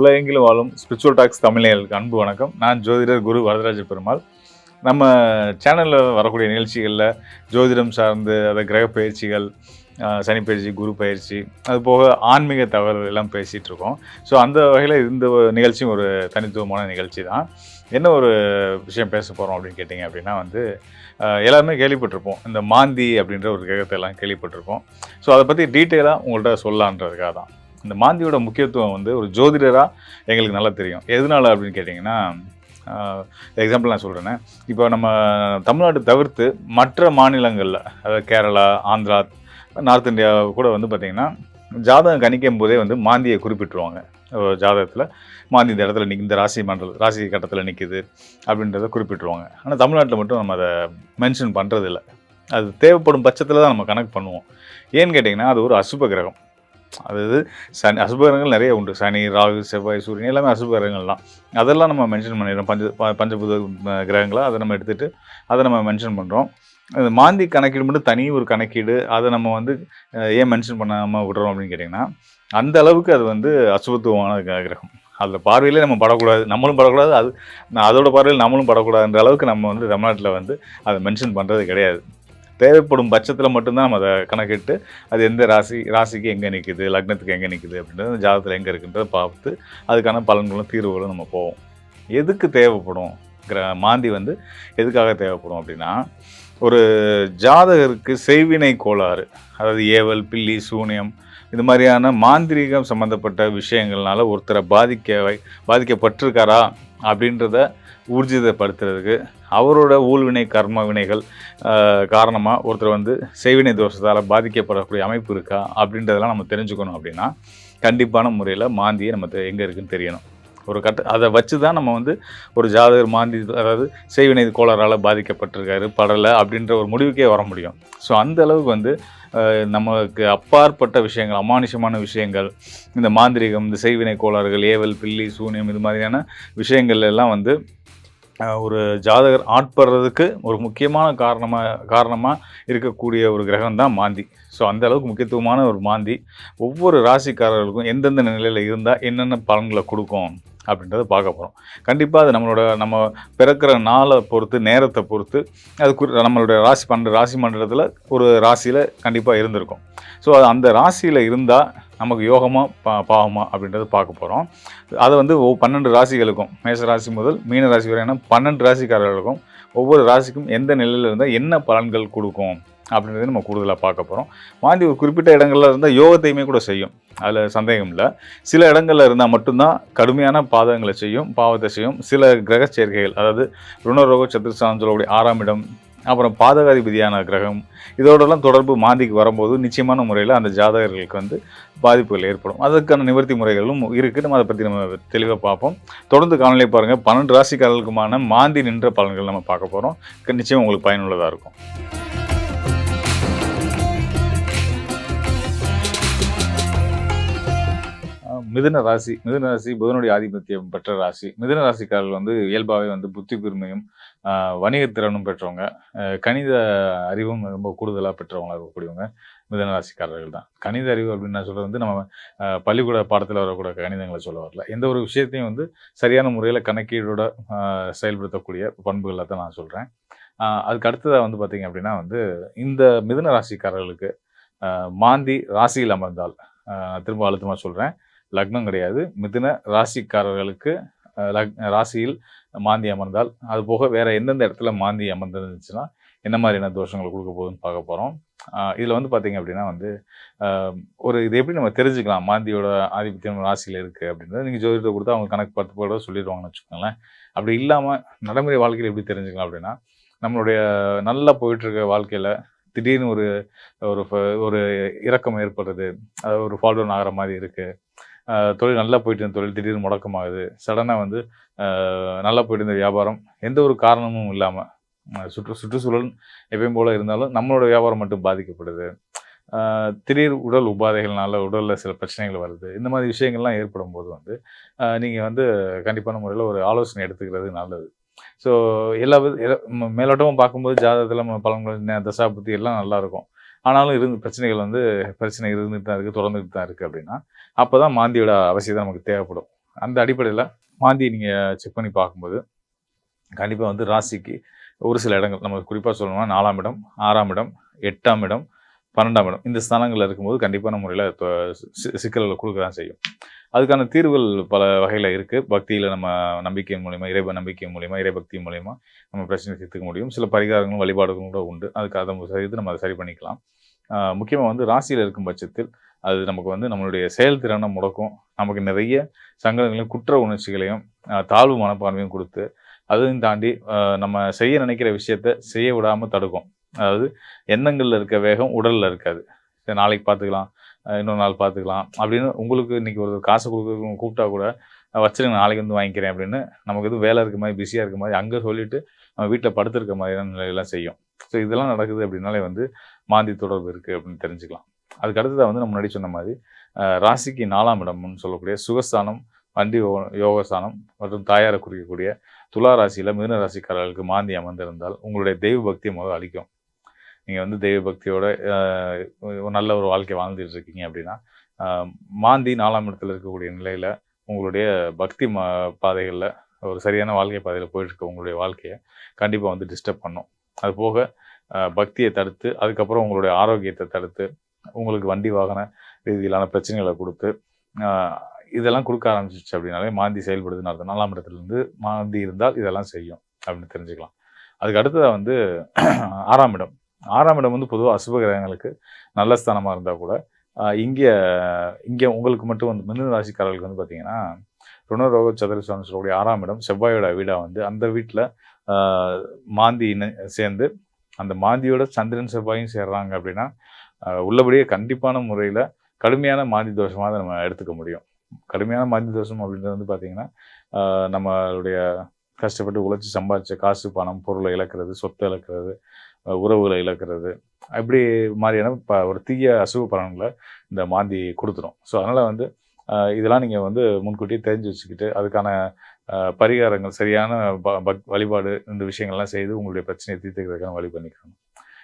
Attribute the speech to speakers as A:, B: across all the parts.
A: உலகெங்கிலும் வாழும் spiritual tax தமிழர்களுக்கு அன்பு வணக்கம். நான் ஜோதிடர் குரு வரதராஜ பெருமாள். நம்ம சேனலில் வரக்கூடிய நிகழ்ச்சிகளில் ஜோதிடம் சார்ந்து அதை கிரக பயிற்சிகள் சனி பயிற்சி குரு பயிற்சி அது போக ஆன்மீக தகவல்கள் எல்லாம் பேசிகிட்டு இருக்கோம். ஸோ அந்த வகையில் இந்த நிகழ்ச்சியும் ஒரு தனித்துவமான நிகழ்ச்சி தான் என்ன ஒரு விஷயம் பேச போகிறோம் அப்படின்னு கேட்டிங்க அப்படின்னா வந்து எல்லாருமே கேள்விப்பட்டிருப்போம். இந்த மாந்தி அப்படின்ற ஒரு கிரகத்தை எல்லாம் கேள்விப்பட்டிருப்போம். ஸோ அதை பற்றி டீட்டெயிலாக உங்கள்கிட்ட சொல்லலான்றதுக்காக தான் இந்த மாந்தியோட முக்கியத்துவம் வந்து ஒரு ஜோதிடராக எங்களுக்கு நல்லா தெரியும். எதனால் அப்படின்னு கேட்டிங்கன்னா எக்ஸாம்பிள் நான் சொல்கிறேன்னே இப்போ நம்ம தமிழ்நாடு தவிர்த்து மற்ற மாநிலங்களில் அதாவது கேரளா ஆந்திரா நார்த் இந்தியா கூட வந்து பார்த்திங்கன்னா ஜாதகம் கணிக்கும் போதே வந்து மாந்தியை குறிப்பிட்டுருவாங்க. ஜாதகத்தில் மாந்தி இந்த இடத்துல நிற்க இந்த ராசி மண்டல ராசி கட்டத்தில் நிற்குது அப்படின்றத குறிப்பிட்டுருவாங்க. ஆனால் தமிழ்நாட்டில் மட்டும் நம்ம அதை மென்ஷன் பண்ணுறதில்ல அது தேவைப்படும் பட்சத்தில் தான் நம்ம கணக்கு பண்ணுவோம். ஏன்னு கேட்டிங்கன்னா அது ஒரு அசுப கிரகம். அதாவது சனி அசுபகரங்கள் நிறைய உண்டு. சனி ராகு செவ்வாய் சூரியன் எல்லாமே அசுபகரங்கள் தான் அதெல்லாம் நம்ம மென்ஷன் பண்ணிடுறோம். பஞ்ச ப- பஞ்சபூத அஹ், அதை நம்ம எடுத்துகிட்டு அதை நம்ம மென்ஷன் பண்ணுறோம் அது மாந்தி கணக்கீடு மட்டும் தனி ஒரு கணக்கீடு. அதை நம்ம வந்து ஏன் மென்ஷன் பண்ணாமல் விடுறோம் அப்படின்னு கேட்டிங்கன்னா அந்த அளவுக்கு அது வந்து அசுபத்துவமான கிரகம். அதில் பார்வையிலே நம்ம படக்கூடாது. நம்மளும் படக்கூடாது. அது நான் அதோட பார்வையில் நம்மளும் படக்கூடாதுன்ற அளவுக்கு நம்ம வந்து தமிழ்நாட்டில் வந்து அதை மென்ஷன் பண்ணுறது கிடையாது. தேவைப்படும் பட்சத்தில் மட்டும்தான் நம்ம அதை கணக்கிட்டு அது எந்த ராசி ராசிக்கு எங்கே நிற்குது லக்னத்துக்கு எங்கே நிற்குது அப்படின்றது அந்த ஜாதகத்தில் எங்கே இருக்குன்றதை பார்த்து அதுக்கான பலன்களும் தீர்வுகளும் நம்ம போவோம். எதுக்கு தேவைப்படும்? கிர மாந்தி வந்து எதுக்காக தேவைப்படும் அப்படின்னா ஒரு ஜாதகருக்கு செய்வினை கோளாறு அதாவது ஏவல் பில்லி சூனியம் இது மாதிரியான மாந்திரீகம் சம்மந்தப்பட்ட விஷயங்கள்னால ஒருத்தரை பாதிக்க வை பாதிக்கப்பட்டிருக்காரா அப்படின்றத ஊர்ஜிதப்படுத்துறதுக்கு அவரோட ஊழ்வினை கர்ம வினைகள் காரணமாக ஒருத்தர் வந்து செய்வினை தோஷத்தால் பாதிக்கப்படக்கூடிய அமைப்பு இருக்கா அப்படின்றதெல்லாம் நம்ம தெரிஞ்சுக்கணும் அப்படின்னா கண்டிப்பான முறையில் மாந்தியை நம்ம தெ- எங்கே இருக்குன்னு தெரியணும். ஒரு கட்ட அதை வச்சு தான் நம்ம வந்து ஒரு ஜாதகர் மாந்தி அதாவது செய்வினை கோளாறால் பாதிக்கப்பட்டிருக்காரு படலை அப்படின்ற ஒரு முடிவுக்கே வர முடியும். ஸோ அந்த அளவுக்கு வந்து நமக்கு அப்பாற்பட்ட விஷயங்கள் அமானுஷமான விஷயங்கள் இந்த மாந்திரிகம் இந்த செய்வினை கோளாறுகள் ஏவல் பில்லி சூனியம் இது மாதிரியான விஷயங்கள் எல்லாம் வந்து ஒரு ஜாதகர் ஆட்படுறதுக்கு ஒரு முக்கியமான காரணமாக காரணமாக இருக்கக்கூடிய ஒரு கிரகம் தான் மாந்தி. ஸோ அந்த அளவுக்கு முக்கியத்துவமான ஒரு மாந்தி. ஒவ்வொரு ராசிக்காரர்களுக்கும் எந்தெந்த நிலையில் இருந்தால் என்னென்ன பலன்களை கொடுக்கும் அப்படின்றத பார்க்க போகிறோம் கண்டிப்பாக அது நம்மளோட நம்ம பிறக்கிற நாளை பொறுத்து நேரத்தை பொறுத்து அது குறி நம்மளுடைய ராசி பன்னெண்டு ராசி மண்டலத்தில் ஒரு ராசியில் கண்டிப்பாக இருந்திருக்கும். ஸோ அது அந்த ராசியில் இருந்தால் நமக்கு யோகமா பா பாவமா அப்படின்றத பார்க்க போகிறோம் அது வந்து பன்னெண்டு ராசிகளுக்கும் மேச ராசி முதல் மீன ராசி வரையான பன்னெண்டு ராசிக்காரர்களுக்கும் ஒவ்வொரு ராசிக்கும் எந்த நிலையில் இருந்தால் என்ன பலன்கள் கொடுக்கும் அப்படின்றத நம்ம கூடுதலாக பார்க்க போகிறோம் மாந்தி ஒரு குறிப்பிட்ட இடங்களில் இருந்தால் யோகத்தையுமே கூட செய்யும். அதில் சந்தேகம் இல்லை. சில இடங்களில் இருந்தால் மட்டும்தான் கடுமையான பாதகங்களை செய்யும் பாவத்தை செய்யும். சில கிரக சேர்க்கைகள் அதாவது ருணரோக சத்துருஸ்தானம் சொல்லக்கூடிய ஆறாம் இடம் அப்புறம் பாதகாதிபதியான கிரகம் இதோடலாம் தொடர்பு மாந்திக்கு வரும்போது நிச்சயமான முறையில் அந்த ஜாதகர்களுக்கு வந்து பாதிப்புகள் ஏற்படும். அதற்கான நிவர்த்தி முறைகளும் இருக்குது நம்ம அதை பற்றி நம்ம தெளிவாக பார்ப்போம். தொடர்ந்து காணொலி பாருங்கள் பன்னெண்டு ராசிக்காரர்களுக்குமான மாந்தி நின்ற பலன்கள் நம்ம பார்க்க போகிறோம் நிச்சயம் உங்களுக்கு பயனுள்ளதாக இருக்கும். மிதுன ராசி. மிதுன ராசி புதனுடைய ஆதிபத்தியம் பெற்ற ராசி. மிதுன ராசிக்காரர்கள் வந்து இயல்பாகவே வந்து புத்தி கூர்மையும் வணிகத்திறனும் பெற்றவங்க கணித அறிவும் ரொம்ப கூடுதலாக பெற்றவங்களாக இருக்கக்கூடியவங்க மிதனராசிக்காரர்கள் தான். கணித அறிவு அப்படின்னு நான் சொல்கிறது வந்து நம்ம பள்ளிக்கூட பாடத்தில் வரக்கூடிய கணிதங்களை சொல்ல வரல. எந்த ஒரு விஷயத்தையும் வந்து சரியான முறையில் கணக்கீடோட செயல்படுத்தக்கூடிய பண்புகளை தான் நான் சொல்கிறேன் அதுக்கு அடுத்ததாக வந்து பார்த்திங்க அப்படின்னா வந்து இந்த மிதன ராசிக்காரர்களுக்கு மாந்தி ராசியில் அமர்ந்தால் திரும்ப அழுத்தமாக சொல்கிறேன் லக்னம் கிடையாது. மிதுன ராசிக்காரர்களுக்கு லக் ராசியில் மாந்தி அமர்ந்தால். அது போக வேற எந்தெந்த இடத்துல மாந்தி அமர்ந்துருந்துச்சுன்னா என்ன மாதிரியான தோஷங்கள் கொடுக்க போகுதுன்னு பார்க்க போகிறோம் இதில் வந்து பார்த்திங்க அப்படின்னா வந்து ஒரு இது எப்படி நம்ம தெரிஞ்சுக்கலாம் மாந்தியோட ஆதிபத்தியம் ராசியில் இருக்குது அப்படின்றது நீங்கள் ஜோதிடத்தை கொடுத்தா அவங்க கணக்கு பார்த்து போட சொல்லிடுவாங்கன்னு வச்சுக்கோங்களேன். அப்படி இல்லாமல் நடைமுறை வாழ்க்கையில் எப்படி தெரிஞ்சுக்கலாம் அப்படின்னா நம்மளுடைய நல்லா போயிட்டுருக்க வாழ்க்கையில் திடீர்னு ஒரு ஒரு ஃப- ஒரு இறக்கம் ஏற்படுறது அது ஒரு ஃபால்டவுன் ஆகிற மாதிரி இருக்குது தொழில் நல்லா போயிட்டு இருந்த தொழில் திடீர்னு முடக்கமாகுது. சடனாக வந்து நல்லா போயிட்டு இருந்த வியாபாரம் எந்த ஒரு காரணமும் இல்லாமல் சுற்று சுற்றுச்சூழல் எப்பயும் போல் இருந்தாலும் நம்மளோட வியாபாரம் மட்டும் பாதிக்கப்படுது. திடீர் உடல் உபாதைகள்னால உடலில் சில பிரச்சனைகள் வருது. இந்த மாதிரி விஷயங்கள்லாம் ஏற்படும் போது வந்து நீங்கள் வந்து கண்டிப்பான முறையில் ஒரு ஆலோசனை எடுத்துக்கிறது நல்லது. ஸோ எல்லா வித- பார்க்கும்போது ஜாதகத்தில் நம்ம பழங்கள் நே- தசா புத்தி எல்லாம் நல்லாயிருக்கும் ஆனாலும் இருந்து பிரச்சனைகள் வந்து பிரச்சனை இருந்துட்டு தான் இருக்குது தொடர்ந்துட்டு தான் இருக்குது அப்படின்னா அப்போ தான் மாந்தியோட அவசியம் நமக்கு தேவைப்படும். அந்த அடிப்படையில் மாந்தி நீங்கள் செக் பண்ணி பார்க்கும்போது கண்டிப்பாக வந்து ராசிக்கு ஒரு சில இடங்கள் நம்ம குறிப்பாக சொல்லணும்னா நாலாம் இடம் ஆறாம் இடம் எட்டாம் இடம் பன்னெண்டாம் இடம் இந்த ஸ்தானங்களில் இருக்கும்போது கண்டிப்பான முறையில் சிக்கல்களை கொடுக்க தான் செய்யும். அதுக்கான தீர்வுகள் பல வகையில் இருக்குது பக்தியில் நம்ம நம்பிக்கை மூலிமா இறை நம்பிக்கை மூலிமா இறைபக்தி மூலிமா நம்ம பிரச்சனை தீர்த்துக்க முடியும். சில பரிகாரங்களும் வழிபாடுகளும் கூட உண்டு. அதுக்கு அதை செய்து நம்ம அதை சரி பண்ணிக்கலாம். முக்கியமாக வந்து ராசியில் இருக்கும் பட்சத்தில் அது நமக்கு வந்து நம்மளுடைய செயல்திறனை முடக்கும். நமக்கு நிறைய சங்கடங்களையும் குற்ற உணர்ச்சிகளையும் தாழ்வு மனப்பான்மையும் கொடுத்து அதையும் தாண்டி நம்ம செய்ய நினைக்கிற விஷயத்த செய்ய விடாமல் தடுக்கும். அதாவது எண்ணங்களில் இருக்க வேகம் உடலில் இருக்காது. நாளைக்கு பார்த்துக்கலாம் இன்னொரு நாள் பார்த்துக்கலாம் அப்படின்னு உங்களுக்கு இன்னைக்கு ஒரு காசு கொடுக்க கூப்பிட்டா கூட வச்சுருங்க நாளைக்கு வந்து வாங்கிக்கிறேன் அப்படின்னு. நமக்கு எதுவும் வேலை இருக்க மாதிரி பிஸியாக இருக்க மாதிரி அங்கே சொல்லிட்டு நம்ம வீட்டில் படுத்துருக்க மாதிரியான நிலையெல்லாம் செய்யும். ஸோ இதெல்லாம் நடக்குது அப்படின்னாலே வந்து மாந்தி தொடர்பு இருக்குது அப்படின்னு தெரிஞ்சுக்கலாம். அதுக்கு அடுத்ததாக வந்து நம்ம முன்னாடி சொன்ன மாதிரி ராசிக்கு நாலாம் இடம்னு சொல்லக்கூடிய சுகஸ்தானம் வண்டி யோகஸ்தானம் மற்றும் தாயாரை குறிக்கக்கூடிய துலா ராசியில் மிதுன ராசிக்காரர்களுக்கு மாந்தி அமர்ந்திருந்தால் உங்களுடைய தெய்வ பக்தியை முதல் அளிக்கும். நீங்கள் வந்து தெய்வ பக்தியோட நல்ல ஒரு வாழ்க்கை வாழ்ந்துட்டு இருக்கீங்க அப்படின்னா மாந்தி நாலாம் இடத்துல இருக்கக்கூடிய நிலையில் உங்களுடைய பக்தி மா பாதைகளில் ஒரு சரியான வாழ்க்கை பாதையில் போயிட்டு இருக்க உங்களுடைய வாழ்க்கையை கண்டிப்பாக வந்து டிஸ்டர்ப் பண்ணும். அது போக பக்தியை தடுத்து அதுக்கப்புறம் உங்களுடைய ஆரோக்கியத்தை தடுத்து உங்களுக்கு வண்டி வாகன ரீதியிலான பிரச்சனைகளை கொடுத்து இதெல்லாம் கொடுக்க ஆரம்பிச்சிச்சு அப்படின்னாலே மாந்தி செயல்படுதுன்னு அர்த்தம். நாலாம் இடத்துலேருந்து மாந்தி இருந்தால் இதெல்லாம் செய்யும் அப்படின்னு தெரிஞ்சுக்கலாம். அதுக்கு அடுத்ததாக வந்து ஆறாம் இடம். ஆறாம் இடம் வந்து பொதுவாக அசுப கிரகங்களுக்கு நல்ல ஸ்தானமாக இருந்தால் கூட இங்கே இங்கே உங்களுக்கு மட்டும் வந்து மிதன ராசிக்காரர்களுக்கு வந்து பார்த்தீங்கன்னா ருணரோக சதுரஸ்வாமி சொல்லக்கூடிய ஆறாம் இடம் செவ்வாயோட வீடாக வந்து அந்த வீட்டில் மாந்தி சேர்ந்து அந்த மாந்தியோட சந்திரன் செவ்வாயும் சேர்றாங்க அப்படின்னா உள்ளபடியே கண்டிப்பான முறையில் கடுமையான மாந்தி தோஷமாக நம்ம எடுத்துக்க முடியும். கடுமையான மாந்தி தோஷம் அப்படின்றது வந்து பார்த்தீங்கன்னா நம்மளுடைய கஷ்டப்பட்டு உழைச்சி சம்பாதிச்ச காசு பணம் பொருளை இழக்கிறது சொத்தை இழக்கிறது உறவுகளை இழக்கிறது. அப்படி மாதிரியான ப ஒரு தீய அசுவ பலன்களை இந்த மாந்தி கொடுத்துரும். ஸோ அதனால் வந்து இதெல்லாம் நீங்கள் வந்து முன்கூட்டியே தெரிஞ்சு வச்சுக்கிட்டு அதுக்கான பரிகாரங்கள் சரியான ப- பக் வழிபாடு இந்த விஷயங்கள்லாம் செய்து உங்களுடைய பிரச்சனையை தீர்த்துக்கிறதுக்கான வழி பண்ணிக்கணும்.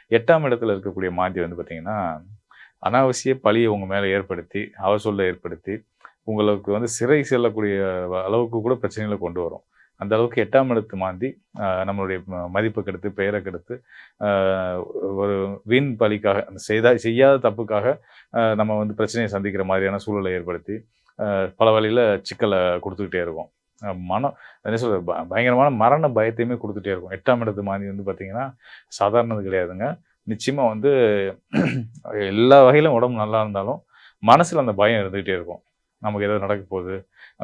A: எட்டாம் இடத்துல இருக்கக்கூடிய மாந்தி வந்து பார்த்திங்கன்னா அனாவசிய பழியை உங்கள் மேலே ஏற்படுத்தி அவசூலை ஏற்படுத்தி உங்களுக்கு வந்து சிறை செல்லக்கூடிய அளவுக்கு கூட பிரச்சனைகளை கொண்டு வரும். அந்த அளவுக்கு எட்டாம் இடத்து மாந்தி நம்மளுடைய ம- மதிப்பை கெடுத்து பெயரை கெடுத்து ஒரு வீண் பழிக்காக அந்த செய்தா செய்யாத தப்புக்காக நம்ம வந்து பிரச்சனையை சந்திக்கிற மாதிரியான சூழலை ஏற்படுத்தி பல வழியில் சிக்கலை கொடுத்துக்கிட்டே இருக்கும். மனம் என்ன சொல்கிறது ப- பயங்கரமான மரண பயத்தையுமே கொடுத்துட்டே இருக்கும். எட்டாம் இடத்து மாந்தி வந்து பார்த்தீங்கன்னா சாதாரணது கிடையாதுங்க. நிச்சயமாக வந்து எல்லா வகையிலும் உடம்பு நல்லா இருந்தாலும் மனசில் அந்த பயம் இருந்துக்கிட்டே இருக்கும். நமக்கு ஏதாவது நடக்க போகுது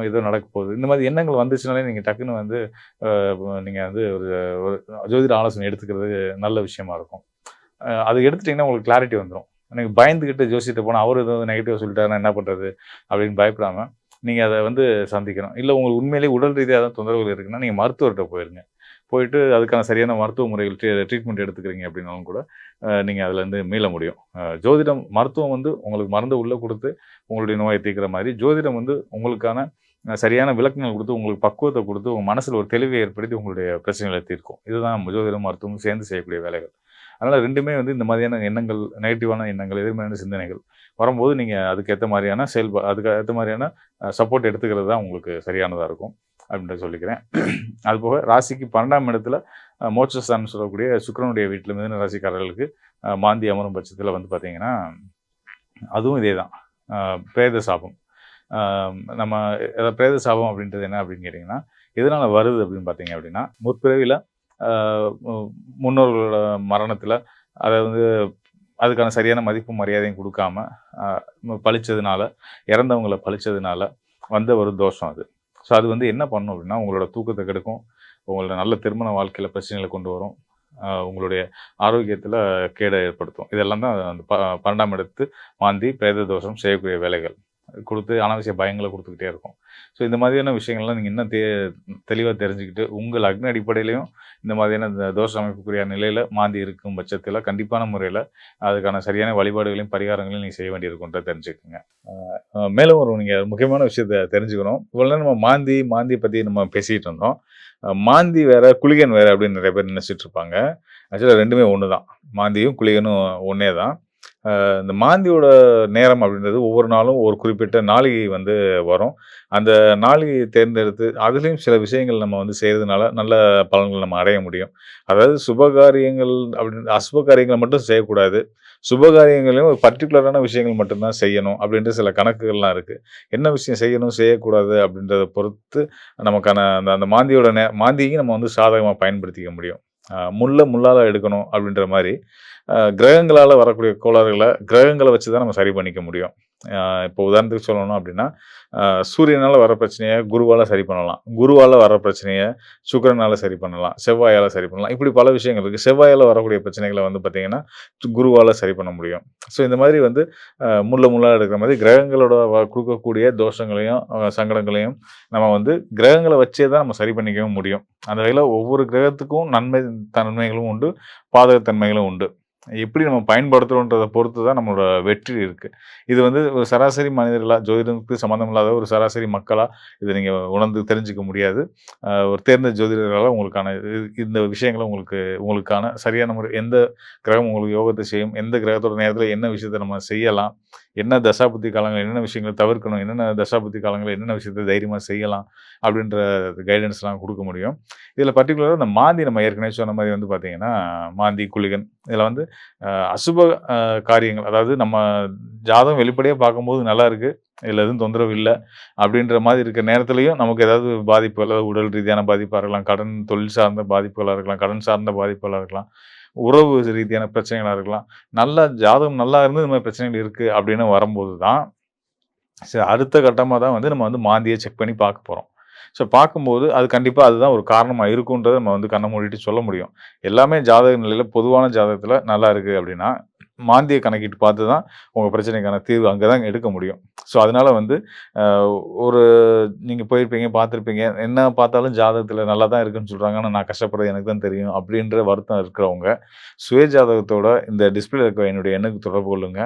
A: ஏதோ நடக்க போகுது. இந்த மாதிரி எண்ணங்கள் வந்துச்சுனாலே நீங்கள் டக்குன்னு வந்து நீங்கள் வந்து ஒரு ஒரு ஜோதிட ஆலோசனை எடுத்துக்கிறது நல்ல விஷயமா இருக்கும். அது எடுத்துட்டிங்கன்னா உங்களுக்கு கிளாரிட்டி வந்துடும் எனக்கு பயந்துக்கிட்டு ஜோசியத்தை போனால் அவர் எதுவும் நெகட்டிவ் சொல்லிட்டாருன்னா என்ன பண்ணுறது அப்படின்னு பயப்படாமல் நீங்கள் அதை வந்து சந்திக்கணும். இல்லை உங்களுக்கு உண்மையிலேயே உடல் ரீதியாக ஏதாவது தொந்தரவுகள் இருக்குன்னா நீங்கள் மருத்துவர்கிட்ட போயிருங்க. போயிட்டு அதுக்கான சரியான மருத்துவ முறைகள் ட்ரீட்மெண்ட் எடுத்துக்கிறீங்க அப்படின்னாலும் கூட நீங்கள் அதுலேருந்து மீள முடியும். ஜோதிடம் மருத்துவம் வந்து உங்களுக்கு மருந்து உள்ளே கொடுத்து உங்களுடைய நோயை தீர்க்கிற மாதிரி ஜோதிடம் வந்து உங்களுக்கான சரியான விளக்கங்கள் கொடுத்து உங்களுக்கு பக்குவத்தை கொடுத்து உங்கள் மனசில் ஒரு தெளிவை ஏற்படுத்தி உங்களுடைய பிரச்சனைகளை தீர்க்கும். இதுதான் ஜோதிடம் மருத்துவம் சேர்ந்து செய்யக்கூடிய வேலைகள். அதனால் ரெண்டுமே வந்து இந்த மாதிரியான எண்ணங்கள் நெகட்டிவான எண்ணங்கள் எதிர்மறையான சிந்தனைகள் வரும்போது நீங்கள் அதுக்கேற்ற மாதிரியான செயல்பா அதுக்கு ஏற்ற மாதிரியான சப்போர்ட் எடுத்துக்கிறது தான் உங்களுக்கு சரியானதாக இருக்கும் அப்படின்ட்டு சொல்லிக்கிறேன். அதுபோக ராசிக்கு பன்னெண்டாம் இடத்துல அஹ், மோட்சஸ்தானம் சொல்லக்கூடிய சுக்கிரனுடைய வீட்டில் மிதன ராசிக்காரர்களுக்கு மாந்தி அமரும் பட்சத்தில் வந்து பார்த்தீங்கன்னா அதுவும் இதே தான் பிரேத சாபம். நம்ம ஏதாவது பிரேத சாபம் அப்படின்றது என்ன அப்படின்னு கேட்டிங்கன்னா எதனால் வருது அப்படின்னு பார்த்தீங்க அப்படின்னா முற்பிறவியில் முன்னோர்களோட மரணத்தில் அதை வந்து அதுக்கான சரியான மதிப்பும் மரியாதையும் கொடுக்காம ஆஹ் பழிச்சதுனால இறந்தவங்களை பழிச்சதுனால வந்த ஒரு தோஷம் அது. ஸோ அது வந்து என்ன பண்ணும் அப்படின்னா உங்களோட தூக்கத்தை கெடுக்கும் உங்களோட நல்ல திருமண வாழ்க்கையில் பிரச்சனைகளை கொண்டு வரும் உங்களுடைய ஆரோக்கியத்தில் கேடை ஏற்படுத்தும். இதெல்லாம் தான் அந்த ப பன்னெண்டாம் இடத்து மாந்தி பிரேத தோஷம் செய்யக்கூடிய வேலைகள். கொடுத்து அனாவசிய பயங்களை கொடுத்துக்கிட்டே இருக்கும். ஸோ இந்த மாதிரியான விஷயங்கள்லாம் நீங்கள் இன்னும் தெ தெளிவாக தெரிஞ்சுக்கிட்டு உங்கள் அக்னி அடிப்படையிலையும் இந்த மாதிரியான இந்த தோஷ அமைப்புக்குரிய நிலையில் மாந்தி இருக்கும் பட்சத்தில் கண்டிப்பான முறையில் அதுக்கான சரியான வழிபாடுகளையும் பரிகாரங்களையும் நீங்கள் செய்ய வேண்டியிருக்குன்றத தெரிஞ்சுக்கோங்க. மேலும் ஒரு நீங்கள் முக்கியமான விஷயத்த தெரிஞ்சுக்கணும். இவ்வளோ நம்ம மாந்தி மாந்தி பற்றி நம்ம பேசிகிட்டு இருந்தோம். மாந்தி வேற குளிகன் வேற அப்படின்னு நிறைய பேர் நினச்சிட்டு இருப்பாங்க. ஆக்சுவலாக ரெண்டுமே ஒன்று தான் மாந்தியும் குளிகனும் ஒன்றே தான் இந்த மாந்தியோட நேரம் அப்படின்றது ஒவ்வொரு நாளும் ஒரு குறிப்பிட்ட நாளிகை வந்து வரும். அந்த நாளிகையை தேர்ந்தெடுத்து அதுலேயும் சில விஷயங்கள் நம்ம வந்து செய்கிறதுனால நல்ல பலன்கள் நம்ம அடைய முடியும். அதாவது சுபகாரியங்கள் அப்படின்னு அசுப காரியங்களை மட்டும் செய்யக்கூடாது. சுபகாரியங்களையும் ஒரு பர்டிகுலரான விஷயங்கள் மட்டும்தான் செய்யணும் அப்படின்ற சில கணக்குகள்லாம் இருக்குது என்ன விஷயம் செய்யணும் செய்யக்கூடாது அப்படின்றத பொறுத்து நமக்கான அந்த அந்த மாந்தியோட நே மாந்தியையும் நம்ம வந்து சாதகமாக பயன்படுத்திக்க முடியும். முள்ள முள்ளால் எடுக்கணும் அப்படின்ற மாதிரி கிரகங்களால் வரக்கூடிய கோளாறுகளை கிரகங்களை வச்சு தான் நம்ம சரி பண்ணிக்க முடியும். இப்போ உதாரணத்துக்கு சொல்லணும் அப்படின்னா சூரியனால் வர பிரச்சனையை குருவால் சரி பண்ணலாம். குருவால் வர பிரச்சனையை சுக்கரனால் சரி பண்ணலாம். செவ்வாயால் சரி பண்ணலாம். இப்படி பல விஷயங்கள் இருக்குது செவ்வாயால் வரக்கூடிய பிரச்சனைகளை வந்து பார்த்திங்கன்னா குருவால் சரி பண்ண முடியும். ஸோ இந்த மாதிரி வந்து முள்ள முள்ளாக எடுக்கிற மாதிரி கிரகங்களோட கொடுக்கக்கூடிய தோஷங்களையும் சங்கடங்களையும் நம்ம வந்து கிரகங்களை வச்சே தான் நம்ம சரி பண்ணிக்கவும் முடியும். அந்த வகையில் ஒவ்வொரு கிரகத்துக்கும் நன்மை தன்மைகளும் உண்டு பாதகத்தன்மைகளும் உண்டு. எப்படி நம்ம பயன்படுத்துகிறோன்றதை பொறுத்து தான் நம்மளோட வெற்றி இருக்குது இது வந்து ஒரு சராசரி மனிதர்களாக ஜோதிடத்துக்கு சம்மந்தம் இல்லாத ஒரு சராசரி மக்களாக இதை நீங்கள் உணர்ந்து தெரிஞ்சுக்க முடியாது. ஒரு தேர்ந்த ஜோதிடர்களால் உங்களுக்கான இந்த விஷயங்களை உங்களுக்கு உங்களுக்கான சரியான முறை எந்த கிரகம் உங்களுக்கு யோகத்தை செய்யும் எந்த கிரகத்தோட நேரத்தில் என்ன விஷயத்தை நம்ம செய்யலாம் என்ன தசாபுத்தி காலங்கள் என்னென்ன விஷயங்களை தவிர்க்கணும் என்னென்ன தசாபுத்தி காலங்களில் என்னென்ன விஷயத்தை தைரியமாக செய்யலாம் அப்படின்ற கைடன்ஸ்லாம் கொடுக்க முடியும். இதில் பர்டிகுலராக இந்த மாந்தி நம்ம ஏற்கனவே சொன்ன மாதிரி வந்து பார்த்திங்கன்னா மாந்தி குளிகன் இதில் வந்து அசுப காரியங்கள். அதாவது நம்ம ஜாதகம் வெளிப்படையாக பார்க்கும்போது நல்லா இருக்குது இதில் எதுவும் தொந்தரவு இல்லை. அப்படின்ற மாதிரி இருக்க நேரத்துலையும் நமக்கு ஏதாவது பாதிப்பு உடல் ரீதியான பாதிப்பாக இருக்கலாம். கடன் தொழில் சார்ந்த பாதிப்புகளாக இருக்கலாம். கடன் சார்ந்த பாதிப்புகளாக இருக்கலாம். உறவு ரீதியான பிரச்சனைகளாக இருக்கலாம். நல்லா ஜாதகம் நல்லா இருந்து இந்த மாதிரி பிரச்சனைகள் இருக்குது அப்படின்னு வரும்போது தான் சரி அடுத்த கட்டமாக தான் வந்து நம்ம வந்து மாந்தியை செக் பண்ணி பார்க்க போகிறோம் ஸோ பார்க்கும்போது அது கண்டிப்பாக அதுதான் ஒரு காரணமாக இருக்குன்றதை நம்ம வந்து கண்ணை மூடிட்டு சொல்ல முடியும். எல்லாமே ஜாதக நிலையில் பொதுவான ஜாதகத்தில் நல்லா இருக்குது அப்படின்னா மாந்தியை கணக்கிட்டு பார்த்து தான் உங்கள் பிரச்சனைக்கான தீர்வு அங்கே தான் எடுக்க முடியும். ஸோ அதனால் வந்து ஒரு நீங்கள் போயிருப்பீங்க பார்த்துருப்பீங்க என்ன பார்த்தாலும் ஜாதகத்தில் நல்லா தான் இருக்குன்னு சொல்கிறாங்க ஆனால் நான் கஷ்டப்படுறது எனக்கு தான் தெரியும் அப்படின்ற வருத்தம் இருக்கிறவங்க சுய ஜாதகத்தோட இந்த டிஸ்பிளே இருக்க என்னுடைய எண்ணுக்கு தொடர்பு கொள்ளுங்க.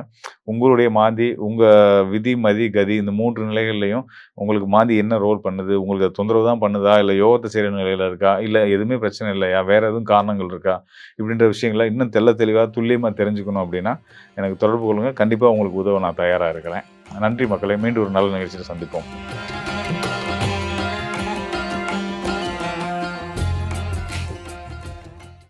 A: உங்களுடைய மாந்தி உங்கள் விதி மதி கதி இந்த மூன்று நிலைகள்லையும் உங்களுக்கு மாந்தி என்ன ரோல் பண்ணுது? உங்களுக்கு தொந்தரவு தான் பண்ணுதா? இல்லை யோகத்தை செய்கிற நிலையில் இருக்கா? இல்லை எதுவுமே பிரச்சனை இல்லையா? வேறு எதுவும் காரணங்கள் இருக்கா? இப்படின்ற விஷயங்களை இன்னும் தெல்ல தெளிவாக துல்லியமாக தெரிஞ்சுக்கணும் அப்படின்னு அப்படின்னா எனக்கு தொடர்பு கொள்ளுங்கள் கண்டிப்பாக உங்களுக்கு உதவ நான் தயாராக இருக்கிறேன். நன்றி மக்களை. மீண்டும் ஒரு நல்ல நிகழ்ச்சியில் சந்திப்போம்.